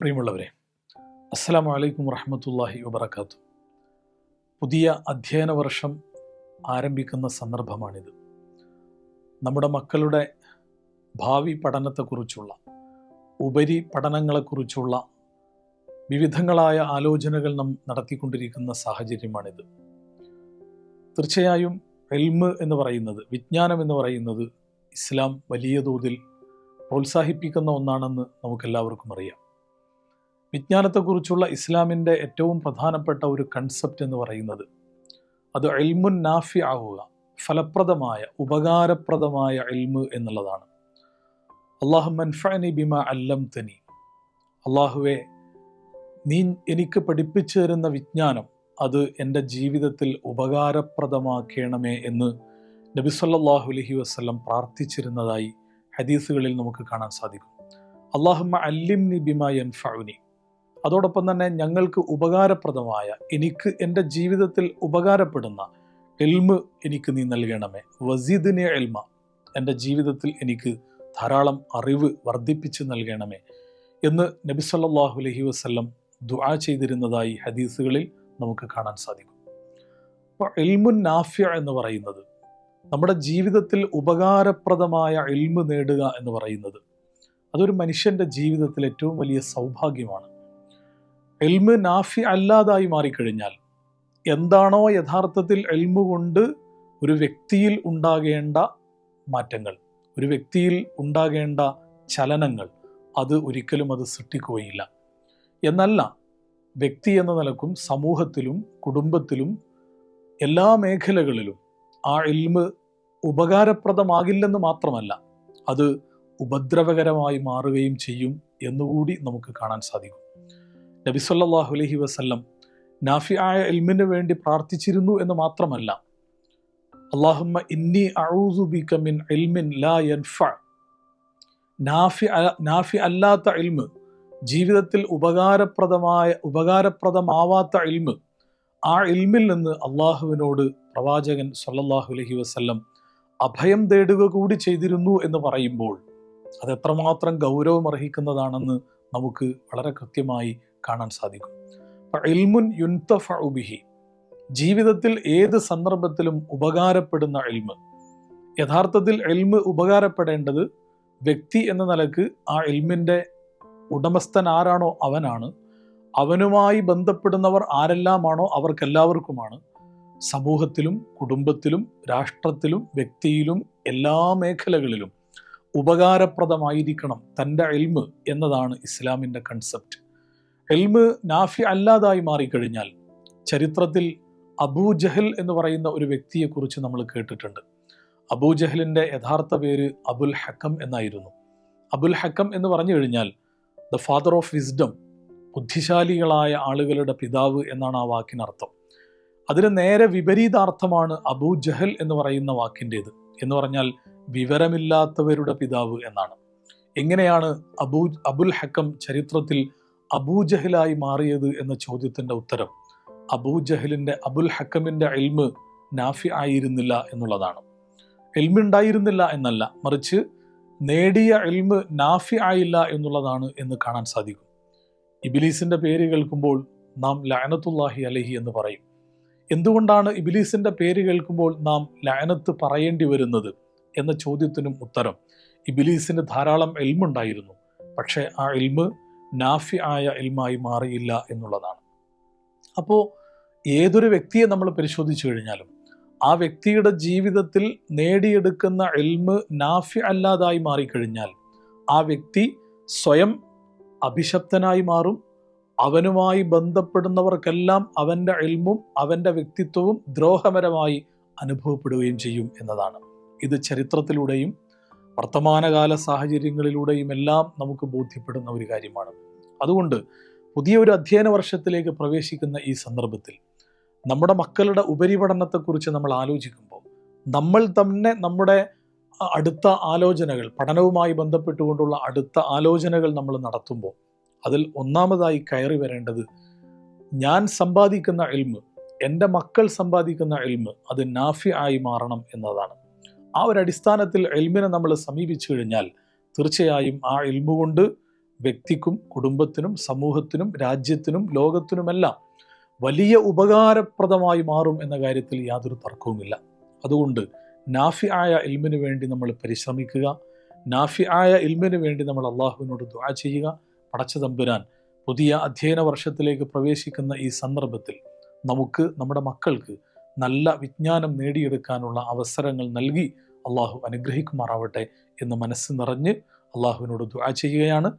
പ്രിയമുള്ളവരെ അസ്സലാമു വലൈക്കും വറഹമത്തല്ലാഹി വബർക്കാത്തു പുതിയ അധ്യയന വർഷം ആരംഭിക്കുന്ന സന്ദർഭമാണിത്. നമ്മുടെ മക്കളുടെ ഭാവി പഠനത്തെക്കുറിച്ചുള്ള ഉപരി പഠനങ്ങളെക്കുറിച്ചുള്ള വിവിധങ്ങളായ ആലോചനകൾ നാം നടത്തിക്കൊണ്ടിരിക്കുന്ന സാഹചര്യമാണിത്. തീർച്ചയായും എൽമ് എന്ന് പറയുന്നത് വിജ്ഞാനം എന്ന് പറയുന്നത് ഇസ്ലാം വലിയ തോതിൽ പ്രോത്സാഹിപ്പിക്കുന്ന ഒന്നാണെന്ന് നമുക്കെല്ലാവർക്കും അറിയാം. വിജ്ഞാനത്തെക്കുറിച്ചുള്ള ഇസ്ലാമിന്റെ ഏറ്റവും പ്രധാനപ്പെട്ട ഒരു കൺസെപ്റ്റ് എന്ന് പറയുന്നത് അത് എൽമുൻ നാഫി ആവുക ഫലപ്രദമായ ഉപകാരപ്രദമായ എൽമ് എന്നുള്ളതാണ്. അള്ളാഹു മൻഫനി ബിമ അല്ലം തനി അള്ളാഹുവെ നീ എനിക്ക് പഠിപ്പിച്ചു തരുന്ന വിജ്ഞാനം അത് എന്റെ ജീവിതത്തിൽ ഉപകാരപ്രദമാക്കണമേ എന്ന് നബി സല്ലല്ലാഹു അലൈഹി വസല്ലം പ്രാർത്ഥിച്ചിരുന്നതായി ഹദീസുകളിൽ നമുക്ക് കാണാൻ സാധിക്കും. അള്ളാഹുമ്മ അല്ലിംനി ബിമ യൻഫഉനി. അതോടൊപ്പം തന്നെ ഞങ്ങൾക്ക് ഉപകാരപ്രദമായ എനിക്ക് എന്റെ ജീവിതത്തിൽ ഉപകാരപ്പെടുന്ന എൽമ് എനിക്ക് നീ നൽകണമേ. വസീദിനെ എൽമ. എന്റെ ജീവിതത്തിൽ എനിക്ക് ധാരാളം അറിവ് വർദ്ധിപ്പിച്ച് നൽകണമേ എന്ന് നബി സല്ലാഹു അലഹി വസ്ല്ലം ദുആ ചെയ്തിരുന്നതായി ഹദീസുകളിൽ നമുക്ക് കാണാൻ സാധിക്കും. അപ്പോൾ എൽമുൻ നാഫ്യ എന്ന് പറയുന്നത് നമ്മുടെ ജീവിതത്തിൽ ഉപകാരപ്രദമായ എൽമ് നേടുക എന്ന് പറയുന്നത് അതൊരു മനുഷ്യന്റെ ജീവിതത്തിൽ ഏറ്റവും വലിയ സൗഭാഗ്യമാണ്. എൽമ് നാഫി അല്ലാതായി മാറിക്കഴിഞ്ഞാൽ എന്താണോ യഥാർത്ഥത്തിൽ എൽമ് കൊണ്ട് ഒരു വ്യക്തിയിൽ ഉണ്ടാകേണ്ട മാറ്റങ്ങൾ ഒരു വ്യക്തിയിൽ ഉണ്ടാകേണ്ട ചലനങ്ങൾ അത് ഒരിക്കലും അത് സൃഷ്ടിക്കുകയില്ല. എന്നല്ല വ്യക്തി എന്ന നിലക്കും സമൂഹത്തിലും കുടുംബത്തിലും എല്ലാ മേഖലകളിലും ആ എൽമ് ഉപകാരപ്രദമാകില്ലെന്ന് മാത്രമല്ല അത് ഉപദ്രവകരമായി മാറുകയും ചെയ്യും എന്നുകൂടി നമുക്ക് കാണാൻ സാധിക്കും. നബി സല്ലല്ലാഹു അലൈഹി വസല്ലം നാഫി ആയ എൽമിന് വേണ്ടി പ്രാർത്ഥിച്ചിരുന്നു എന്ന് മാത്രമല്ല. അള്ളാഹുമ്മ ഇന്നി അഊസു ബിക മിൻ ഇൽമിൻ ലാ നാഫി നാഫി അല്ലാത്ത ഇൽമ് ജീവിതത്തിൽ ഉപകാരപ്രദമായ ഉപകാരപ്രദമാവാത്ത ഇൽമ് ആ ഇൽമിൽ നിന്ന് അള്ളാഹുവിനോട് പ്രവാചകൻ സല്ലല്ലാഹു അലൈഹി വസല്ലം അഭയം തേടുക കൂടി ചെയ്തിരുന്നു എന്ന് പറയുമ്പോൾ അതെത്രമാത്രം ഗൗരവം അർഹിക്കുന്നതാണെന്ന് നമുക്ക് വളരെ കൃത്യമായി കാണാൻ സാധിക്കും. ഇൽമുൻ യുൻതഫ ഉബിഹി ജീവിതത്തിൽ ഏത് സന്ദർഭത്തിലും ഉപകാരപ്പെടുന്ന എൽമ് യഥാർത്ഥത്തിൽ എൽമ് ഉപകാരപ്പെടേണ്ടത് വ്യക്തി എന്ന നിലയ്ക്ക് ആ എൽമിന്റെ ഉടമസ്ഥൻ ആരാണോ അവനാണ്. അവനുമായി ബന്ധപ്പെടുന്നവർ ആരെല്ലാമാണോ? അവർക്കെല്ലാവർക്കുമാണ്. സമൂഹത്തിലും കുടുംബത്തിലും രാഷ്ട്രത്തിലും വ്യക്തിയിലും എല്ലാ മേഖലകളിലും ഉപകാരപ്രദമായിരിക്കണം തന്റെ എൽമ് എന്നതാണ് ഇസ്ലാമിന്റെ കൺസെപ്റ്റ് എൽമ് നാഫി അല്ലാതായി മാറിക്കഴിഞ്ഞാൽ ചരിത്രത്തിൽ അബൂജഹൽ എന്ന് പറയുന്ന ഒരു വ്യക്തിയെക്കുറിച്ച് നമ്മൾ കേട്ടിട്ടുണ്ട്. അബൂജഹലിന്റെ യഥാർത്ഥ പേര് അബുൽ ഹക്കം എന്നായിരുന്നു. അബുൽ ഹക്കം എന്ന് പറഞ്ഞു കഴിഞ്ഞാൽ ദ ഫാദർ ഓഫ് വിസ്ഡം ബുദ്ധിശാലികളായ ആളുകളുടെ പിതാവ് എന്നാണ് ആ വാക്കിനർത്ഥം അതിന് നേരെ വിപരീതാർത്ഥമാണ് അബൂ ജഹൽ എന്ന് പറയുന്ന വാക്കിന്റേത്. എന്ന് പറഞ്ഞാൽ വിവരമില്ലാത്തവരുടെ പിതാവ് എന്നാണ്. എങ്ങനെയാണ് അബൂ അബുൽ ഹക്കം ചരിത്രത്തിൽ അബൂജഹലായി മാറിയത് എന്ന ചോദ്യത്തിന്റെ ഉത്തരം അബൂജഹലിന്റെ അബുൽ ഹക്കമിന്റെ എൽമ് നാഫി ആയിരുന്നില്ല എന്നുള്ളതാണ്. എൽമ് ഉണ്ടായിരുന്നില്ല എന്നല്ല മറിച്ച് നേടിയ എൽമ് നാഫി ആയില്ല എന്നുള്ളതാണ് എന്ന് കാണാൻ സാധിക്കും. ഇബിലീസിന്റെ പേര് കേൾക്കുമ്പോൾ നാം ലയനത്തുല്ലാഹി അലഹി എന്ന് പറയും. എന്തുകൊണ്ടാണ് ഇബിലീസിന്റെ പേര് കേൾക്കുമ്പോൾ നാം ലയനത്ത് പറയേണ്ടി വരുന്നത് എന്ന ചോദ്യത്തിനും ഉത്തരം ഇബിലീസിന് ധാരാളം എൽമുണ്ടായിരുന്നു പക്ഷേ ആ എൽമ് നാഫി ആയ ഇൽമായി മാറിയില്ല എന്നുള്ളതാണ്. അപ്പോൾ ഏതൊരു വ്യക്തിയെ നമ്മൾ പരിശോധിച്ചു കഴിഞ്ഞാലും ആ വ്യക്തിയുടെ ജീവിതത്തിൽ നേടിയെടുക്കുന്ന എൽമ് നാഫി അല്ലാതായി മാറിക്കഴിഞ്ഞാൽ ആ വ്യക്തി സ്വയം അഭിശപ്തനായി മാറും. അവനുമായി ബന്ധപ്പെടുന്നവർക്കെല്ലാം അവന്റെ എൽമും അവന്റെ വ്യക്തിത്വവും ദ്രോഹപരമായി അനുഭവപ്പെടുകയും ചെയ്യും എന്നതാണ്. ഇത് ചരിത്രത്തിലൂടെയും വർത്തമാനകാല സാഹചര്യങ്ങളിലൂടെയും എല്ലാം നമുക്ക് ബോധ്യപ്പെടുന്ന ഒരു കാര്യമാണ്. അതുകൊണ്ട് പുതിയ ഒരു അധ്യയന വർഷത്തിലേക്ക് പ്രവേശിക്കുന്ന ഈ സന്ദർഭത്തിൽ നമ്മുടെ മക്കളുടെ ഉപരിപഠനത്തെക്കുറിച്ച് നമ്മൾ ആലോചിക്കുമ്പോൾ നമ്മൾ തന്നെ നമ്മുടെ അടുത്ത ആലോചനകൾ പഠനവുമായി ബന്ധപ്പെട്ടുകൊണ്ടുള്ള അടുത്ത ആലോചനകൾ നമ്മൾ നടത്തുമ്പോൾ അതിൽ ഒന്നാമതായി കയറി വരേണ്ടത് ഞാൻ സമ്പാദിക്കുന്ന എൽമ് എന്റെ മക്കൾ സമ്പാദിക്കുന്ന എൽമ് അത് നാഫി ആയി മാറണം എന്നതാണ്. ആ ഒരു അടിസ്ഥാനത്തിൽ എൽമിനെ നമ്മൾ സമീപിച്ചു കഴിഞ്ഞാൽ തീർച്ചയായും ആ എൽമു കൊണ്ട് വ്യക്തിക്കും കുടുംബത്തിനും സമൂഹത്തിനും രാജ്യത്തിനും ലോകത്തിനുമെല്ലാം വലിയ ഉപകാരപ്രദമായി മാറും എന്ന കാര്യത്തിൽ യാതൊരു തർക്കവുമില്ല. അതുകൊണ്ട് നാഫി ആയ ഇൽമിന് വേണ്ടി നമ്മൾ പരിശ്രമിക്കുക. നാഫി ആയ ഇൽമിന് വേണ്ടി നമ്മൾ അള്ളാഹുവിനോട് ദുആ ചെയ്യുക. പടച്ച തമ്പുരാൻ പുതിയ അധ്യയന വർഷത്തിലേക്ക് പ്രവേശിക്കുന്ന ഈ സന്ദർഭത്തിൽ നമുക്ക് നമ്മുടെ മക്കൾക്ക് നല്ല വിജ്ഞാനം നേടിയെടുക്കാനുള്ള അവസരങ്ങൾ നൽകി അള്ളാഹു അനുഗ്രഹിക്കുമാറാവട്ടെ എന്ന് മനസ്സ് നിറഞ്ഞ് അള്ളാഹുവിനോട് ദുആ ചെയ്യുകയാണ്.